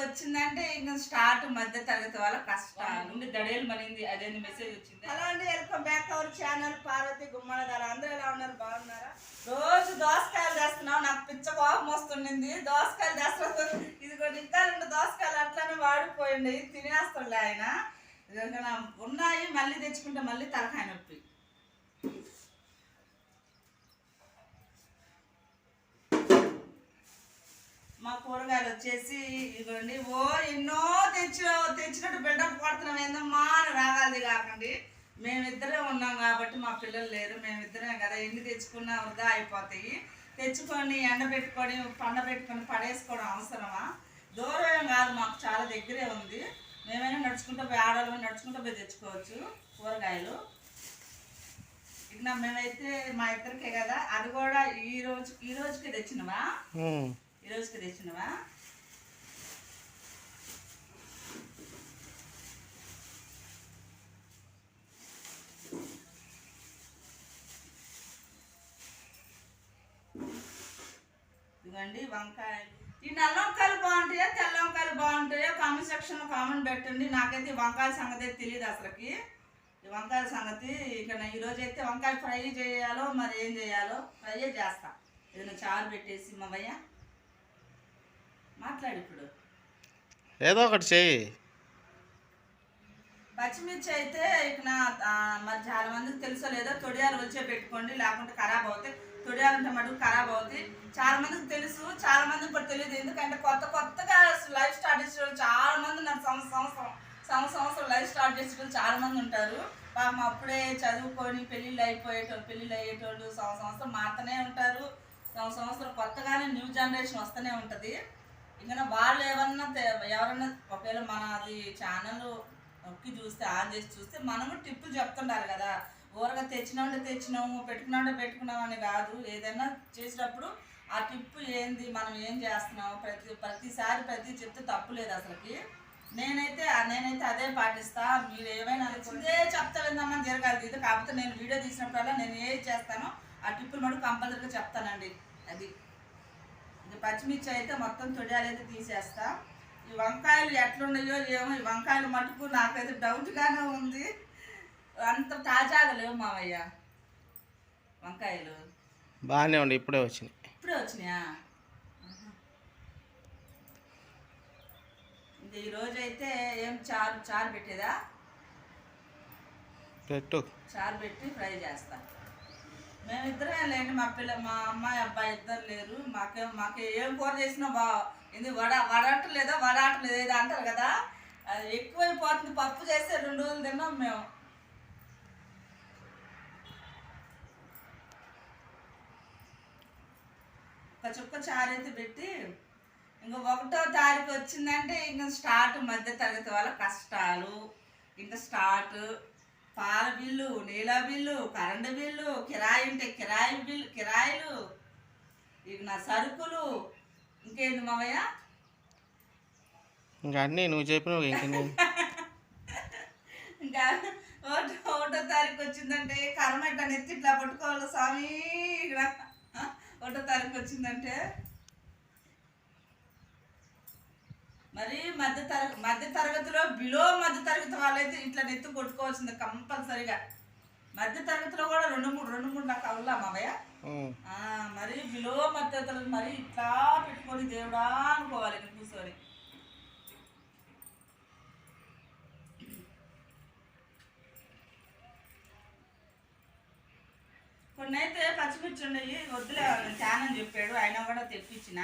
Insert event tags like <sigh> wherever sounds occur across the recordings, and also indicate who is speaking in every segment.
Speaker 1: వచ్చిందంటే ఇంకా స్టార్ట్ మధ్య తరగతి వాళ్ళ కష్టం నుండి దడేలు మనింది అదే మెసేజ్ వచ్చింది.
Speaker 2: హలో అండి welcome back our channel Parvathi Gummadadara అందరూ ఎలా ఉన్నారు? బాగున్నారా?
Speaker 1: రోజు దోసకాయలు చేస్తున్నావు నాకు పిచ్చ కోపం వస్తుండింది. దోసకాయలు చేస్తున్నావు ఇదిగో ఇంకా రెండు దోసకాయలు అట్లానే వాడిపోయింది. తినేస్తుండే ఆయన. ఉన్నాయి మళ్ళీ తెచ్చుకుంటే మళ్ళీ తలకాయ నొప్పి. మా కూరగాయలు వచ్చేసి ఇదిగోండి. ఓ ఎన్నో తెచ్చిన తెచ్చినట్టు బిడ్డ కొడుతున్నాం ఏందమ్మా అని రాగాలి కాకండి మేమిద్దరే ఉన్నాం కాబట్టి మా పిల్లలు లేరు. మేమిద్దరే కదా. ఎన్ని తెచ్చుకున్నా వృధా అయిపోతాయి. తెచ్చుకొని ఎండ పెట్టుకొని పండ పెట్టుకొని పడేసుకోవడం అవసరమా? దూరం కాదు. మాకు చాలా దగ్గరే ఉంది. మేమైనా నడుచుకుంటూ పోయి ఆడవాళ్ళు నడుచుకుంటూ పోయి తెచ్చుకోవచ్చు కూరగాయలు. ఇక మేమైతే మా ఇద్దరికే కదా. అది కూడా ఈ రోజు ఈ రోజుకే తెచ్చినవా? ఈరోజుకి తెచ్చినవా? ఇదిగోండి వంకాయలు. ఈ నల్ల వంకాయలు బాగుంటాయో తెల్ల వంకాయలు బాగుంటాయో కామెంట్ సెక్షన్లో కామెంట్ పెట్టండి. నాకైతే వంకాయ వంకాయల సంగతి తెలియదు అసలుకి. ఈ వంకాయల సంగతి ఇక ఈరోజు అయితే వంకాయ ఫ్రై చేయాలో మరి ఏం చేయాలో ఫ్రై చేస్తా. ఏదైనా చారు పెట్టేసి మావయ్య మాట్లాడు ఇప్పుడు.
Speaker 3: ఏదో ఒకటి చెయ్యి.
Speaker 1: పచ్చిమిర్చి అయితే ఇక నా మరి చాలా మందికి తెలుసో లేదో తొడియాలు వచ్చే పెట్టుకోండి లేకుంటే ఖరాబ్ అవుతాయి. తొడియాలు ఉంటే మటుకు ఖరాబ్ అవుతాయి. చాలా మందికి తెలుసు చాలా మందికి ఇప్పుడు తెలియదు. ఎందుకంటే కొత్త కొత్తగా లైఫ్ స్టార్ట్ చేసే చాలా మంది ఉన్నారు. సంవత్సరం సంవత్సరం సంవత్సరం లైఫ్ స్టార్ట్ చేసే చాలా మంది ఉంటారు. పాపం అప్పుడే చదువుకొని పెళ్ళిళ్ళు అయిపోయేటోళ్ళు పెళ్ళిళ్ళు అయ్యేటోళ్ళు సంవత్సరం సంవత్సరం మారుతూనే ఉంటారు. సంవత్సరం సంవత్సరం కొత్తగానే న్యూ జనరేషన్ వస్తూనే ఉంటుంది. ఇంకా వాళ్ళు ఏమన్నా ఎవరన్నా ఒకవేళ మన అది ఛానల్ నొక్కి చూస్తే ఆన్ చేసి చూస్తే మనము టిప్పులు చెప్తుండాలి కదా. ఊరగా తెచ్చినామంటే తెచ్చినాము పెట్టుకున్నామంటే పెట్టుకున్నాం అని కాదు. ఏదైనా చేసినప్పుడు ఆ టిప్పు ఏంది మనం ఏం చేస్తున్నాము ప్రతి ప్రతిసారి ప్రతి చెప్తే తప్పు లేదు అసలుకి. నేనైతే నేనైతే అదే పాటిస్తా. మీరు ఏమైనా ఇదే చెప్తా విందామని జరగాలి ఇది కాకపోతే నేను వీడియో తీసినప్పుడల్లా నేను ఏది చేస్తానో ఆ టిప్పులు మటు కంపల్సరీగా చెప్తానండి. అది. పచ్చిమిర్చి అయితే మొత్తం తొడియాలు అయితే తీసేస్తా. ఈ వంకాయలు ఎట్లున్నాయో ఏమో ఈ వంకాయలు మటుకు నాకైతే డౌట్గానే ఉంది. అంత తాజాగా లేవు మావయ్య వంకాయలు.
Speaker 3: బాగానే ఉండి ఇప్పుడే వచ్చినాయి.
Speaker 1: ఇప్పుడే వచ్చినాయా? ఇది ఈరోజు అయితే ఏం చారు చారు పెట్టేదా?
Speaker 3: పెట్టు.
Speaker 1: చారు పెట్టి ఫ్రై చేస్తా. మేమిద్దరమే లేండి మా పిల్ల మా అమ్మాయి అబ్బాయి ఇద్దరు లేరు. మాకే మాకు ఏం కూర చేసినా బా ఇది వడ వడట్లేదా వడాటలేదు ఏదో అంటారు కదా. అది ఎక్కువైపోతుంది పప్పు చేస్తే రెండు రోజులు తిన్నాం మేము. ఒక చుక్క చారైతే పెట్టి ఇంకా ఒకటో తారీఖు వచ్చిందంటే ఇంకా స్టార్ట్ మధ్య తరగతి వాళ్ళ కష్టాలు. ఇంకా స్టార్ట్ పాల బిల్లు నీళ్ళ బిల్లు కరెంటు బిల్లు కిరాయి ఉంటే కిరాయి బిల్లు కిరాయిలు ఇక నా సరుకులు. ఇంకేంటి మావయ్య
Speaker 3: ఇంకా అన్నీ నువ్వు చెప్పినవి ఇంక
Speaker 1: ఇంకా ఒకటో <laughs> ఒకటో తారీఖు వచ్చిందంటే కర్మ ఇట్లా నెత్తి ఇట్లా పట్టుకోవాలి స్వామి. ఇక్కడ. ఒకటో తారీఖు వచ్చిందంటే మరి మధ్య తరగతి మధ్య తరగతిలో బిలో మధ్య తరగతి వాళ్ళైతే ఇట్లా నెత్తి కొట్టుకోవాల్సింది కంపల్సరిగా. మధ్య తరగతిలో కూడా రెండు మూడు రెండు మూడు నాకు అవులా మావయ్య? ఆ, మరి బిలో మధ్య తరగతి మరి ఇట్లా పెట్టుకొని దేవుడా అనుకోవాలి ఇక్కడ కూర్చొని. కొన్ని అయితే పచ్చిమిర్చి ఉన్నాయి వద్దులే అని చెప్పాడు ఆయన కూడా తెప్పించిన.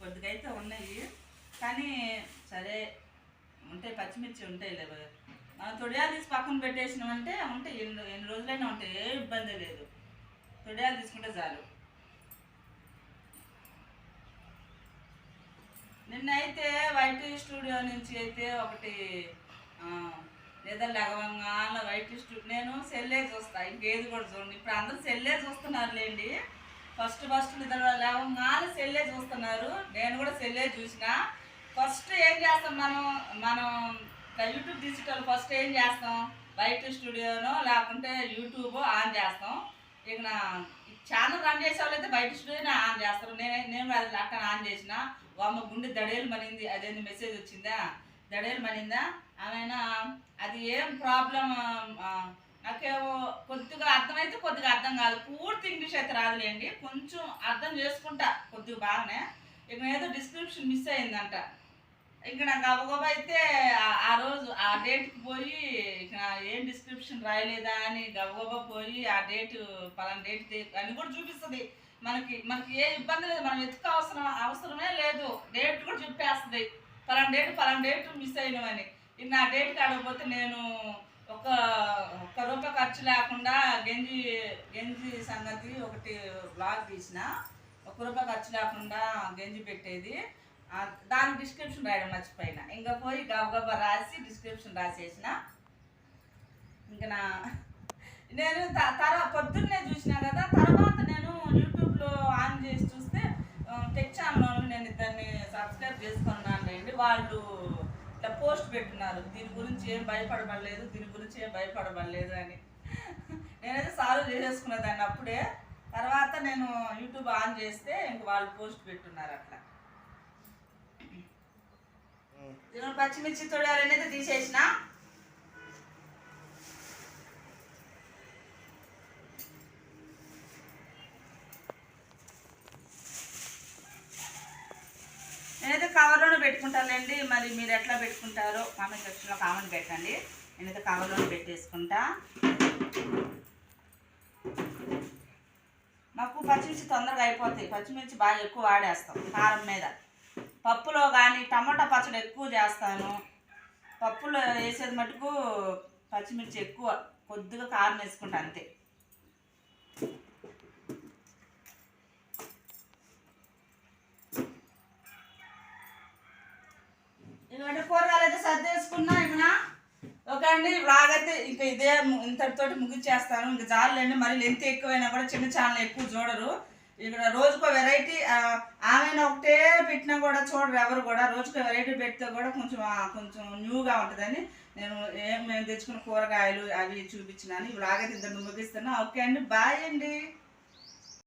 Speaker 1: కొద్దిగా అయితే ఉన్నాయి. కానీ సరే ఉంటాయి పచ్చిమిర్చి ఉంటాయి లేవు తొడియాలు తీసి పక్కన పెట్టేసినామంటే ఉంటాయి ఎన్ని ఎన్ని రోజులైనా ఉంటాయి ఏ ఇబ్బంది లేదు. తొడియాలు తీసుకుంటే చాలు. నిన్నైతే వైట్ స్టూడియో నుంచి అయితే ఒకటి లేదా లగవంగా వైట్ స్టూడియో నేను సెల్లే చూస్తా ఇంకేది కూడా చూడండి. ఇప్పుడు అందరూ సెల్లే చూస్తున్నారు లేండి ఫస్ట్ ఫస్ట్ నిద్ర లేవంగా సెల్లే చూస్తున్నారు నేను కూడా సెల్లే చూసినా. ఫస్ట్ ఏం చేస్తాం మనం? మనం యూట్యూబ్ డిజిటల్ ఫస్ట్ ఏం చేస్తాం? బయట స్టూడియోనో లేకుంటే యూట్యూబ్ ఆన్ చేస్తాం. ఇక నా ఛానల్ రన్ చేసే వాళ్ళు అయితే బయట స్టూడియోనే ఆన్ చేస్తారు. నేను నేను అది అక్కడ ఆన్ చేసిన. అమ్మ గుండె దడేలు మనింది. అదేంది మెసేజ్ వచ్చిందా? దడేలు మనిందా? ఆమెనా? అది ఏం ప్రాబ్లం నాకేమో కొద్దిగా అర్థమైతే కొద్దిగా అర్థం కాదు. పూర్తి ఇంగ్లీష్ అయితే రాదులేండి. కొంచెం అర్థం చేసుకుంటా కొద్దిగా బాగానే. ఇక ఏదో డిస్క్రిప్షన్ మిస్ అయిందంట. ఇక్కడ నాకు గబగబా అయితే ఆ- రోజు ఆ డేట్కి పోయి ఇక ఏం డిస్క్రిప్షన్ రాయలేదా అని గబగబా పోయి ఆ డేట్ పలానా డేట్ అని కూడా చూపిస్తుంది. మనకి మనకి ఏ ఇబ్బంది లేదు. మనం ఎత్తుకు అవసరం అవసరమే లేదు. డేట్ కూడా చెప్పేస్తుంది. పలానా డేట్ పలానా డేట్ మిస్ అయినవని. ఇక నా డేట్కి అడగపోతే నేను ఒక ఒక్క రూపాయి ఖర్చు లేకుండా గంజి గంజి సంగతి ఒకటి బ్లాగ్ తీసిన. ఒక్క రూపాయి ఖర్చు లేకుండా గంజి పెట్టేది. దాని డిస్క్రిప్షన్ రాయడం మర్చిపోయిన. ఇంకా పోయి గబగబా రాసి డిస్క్రిప్షన్ రాసేసిన. ఇంకా నా నేను త- తర్వాత పొద్దున్నే చూసినా కదా తర్వాత నేను యూట్యూబ్లో ఆన్ చేసి చూస్తే టెక్ ఛానల్ నేను ఇద్దరిని సబ్స్క్రైబ్ చేసుకున్నాను లేండి. వాళ్ళు ఇట్లా పోస్ట్ పెట్టినారు దీని గురించి ఏం భయపడబడలేదు దీని గురించి ఏం భయపడబడలేదు అని. నేనైతే సాల్వ్ చేసేసుకున్నదాన్ని అప్పుడే. తర్వాత నేను యూట్యూబ్ ఆన్ చేస్తే ఇంక వాళ్ళు పోస్ట్ పెట్టున్నారు అట్లా. నేను పచ్చిమిర్చి తొడాలనేది తీసేసిన. నేనైతే కవర్లోనే పెట్టుకుంటానండి మరి మీరు ఎట్లా పెట్టుకుంటారో కామెంట్ సెక్షన్లో కామెంట్ పెట్టండి. నేనైతే కవర్లోనే పెట్టేసుకుంటా. మాకు పచ్చిమిర్చి తొందరగా అయిపోతాయి. పచ్చిమిర్చి బాగా ఎక్కువ వాడేస్తాం కారం మీద. పప్పులో కానీ టమాటా పచ్చడి ఎక్కువ చేస్తాను. పప్పులో వేసేది మటుకు పచ్చిమిర్చి ఎక్కువ. కొద్దిగా కారం వేసుకుంటా అంతే. ఇటువంటి కూరగాయలు అయితే సర్దేసుకున్నా ఇక్కడ ఓకే అండి అయితే ఇంకా ఇదే ఇంతటితోటి ముగించేస్తాను ఇంకా చాలండి మరి లెంత్ ఎక్కువైనా కూడా చిన్న ఛానల్ ఎక్కువ చూడరు. ఇక్కడ రోజుకో వెరైటీ కూడా చూడరు ఎవరు కూడా. రోజుకి వెరైటీ పెడితే కూడా కొంచెం కొంచెం న్యూగా ఉంటుందని నేను ఏం మేము తెచ్చుకున్న కూరగాయలు అవి చూపించినాను. ఈ వ్లాగ్ అయితే ఇంత ముగిస్తున్నా ఓకే అండి బాయ్ అండి.